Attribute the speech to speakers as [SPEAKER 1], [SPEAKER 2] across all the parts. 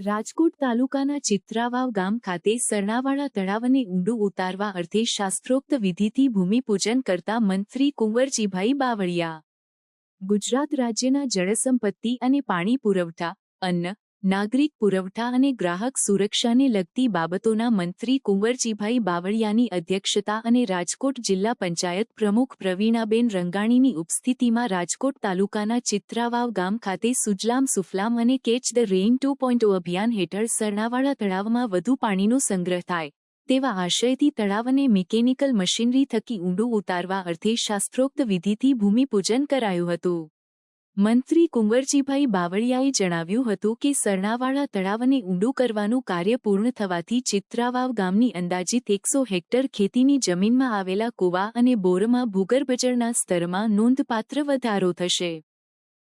[SPEAKER 1] રાજકોટ તાલુકાના ચિત્રાવાવ ગામ ખાતે સરણાવાળા તળાવને ઊંડું ઉતારવા અર્થે શાસ્ત્રોક્ત વિધિથી ભૂમિપૂજન કરતા મંત્રી કુંવરજીભાઈ બાવળિયા. ગુજરાત રાજ્યના જળસંપત્તિ અને પાણી પુરવઠા, અન્ન નાગરિક પુરવઠા અને ગ્રાહક સુરક્ષાને લગતી બાબતોના મંત્રી કુંવરજીભાઈ બાવળિયાની અધ્યક્ષતા અને રાજકોટ જિલ્લા પંચાયત પ્રમુખ પ્રવીણાબેન રંગાણીની ઉપસ્થિતિમાં રાજકોટ તાલુકાના ચિત્રાવાવ ગામ ખાતે સુજલામ સુફલામ અને કેચ ધ રેઇન ટુ અભિયાન હેઠળ સરણાવાળા તળાવમાં વધુ પાણીનો સંગ્રહ થાય. તેવા આશયથી તળાવને મિકેનિકલ મશીનરી થકી ઊંડું ઉતારવા અર્થે શાસ્ત્રોક્ત વિધિથી ભૂમિપૂજન કરાયું હતું. મંત્રી કુંવરજીભાઈ બાવળિયાએ જણાવ્યું હતું કે સરણાવાળા તળાવને ઊંડું કરવાનું કાર્ય પૂર્ણ થવાથી ચિત્રાવાવ ગામની અંદાજિત એકસો હેક્ટર ખેતીની જમીનમાં આવેલા કુવા અને બોરમાં ભૂગર્ભજળના સ્તરમાં નોંધપાત્ર વધારો થશે.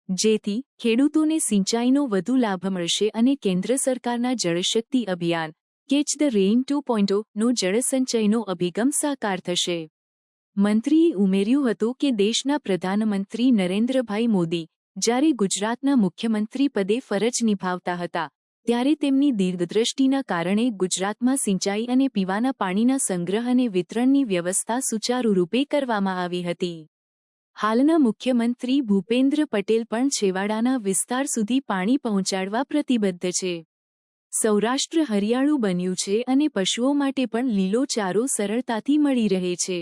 [SPEAKER 1] જેથી ખેડૂતોને સિંચાઈનો વધુ લાભ મળશે અને કેન્દ્ર સરકારના જળશક્તિ અભિયાન, કેચ ધ રેઇન ટુ નો જળસંચયનો અભિગમ સાકાર થશે. મંત્રીએ ઉમેર્યું હતું કે દેશના પ્રધાનમંત્રી નરેન્દ્રભાઈ મોદી જ્યારે ગુજરાતના મુખ્યમંત્રી પદે ફરજ નિભાવતા હતા, ત્યારે તેમની દીર્ઘદ્રષ્ટિના કારણે ગુજરાતમાં સિંચાઈ અને પીવાના પાણીના સંગ્રહ અને વિતરણની વ્યવસ્થા સુચારુરૂપે કરવામાં આવી હતી. હાલના મુખ્યમંત્રી ભૂપેન્દ્ર પટેલ પણ છેવાડાના વિસ્તાર સુધી પાણી પહોંચાડવા પ્રતિબદ્ધ છે. સૌરાષ્ટ્ર હરિયાળું બન્યું છે અને પશુઓ માટે પણ લીલો ચારો સરળતાથી મળી રહે છે.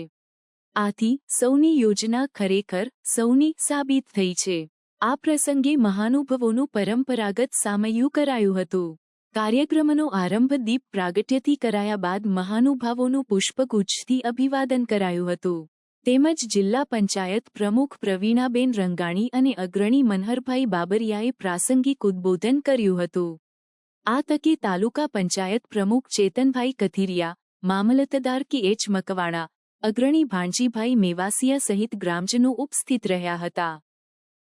[SPEAKER 1] આથી સૌની યોજના ખરેખર સૌની સાબિત થઈ છે. આ પ્રસંગે મહાનુભવોનું પરંપરાગત સામયું કરાયું હતું. કાર્યક્રમનો આરંભ દીપ પ્રાગટ્યથી કરાયા બાદ મહાનુભાવોનું પુષ્પગુચ્છથી અભિવાદન કરાયું હતું. તેમજ જિલ્લા પંચાયત પ્રમુખ પ્રવીણાબેન રંગાણી અને અગ્રણી મનહરભાઈ બાબરિયાએ પ્રાસંગિક ઉદ્બોધન કર્યું હતું. આ તકે તાલુકા પંચાયત પ્રમુખ ચેતનભાઈ કથિરિયા, મામલતદાર કે એચ મકવાણા, અગ્રણી ભાણજીભાઈ મેવાસિયા સહિત ગ્રામજનો ઉપસ્થિત રહ્યા હતા.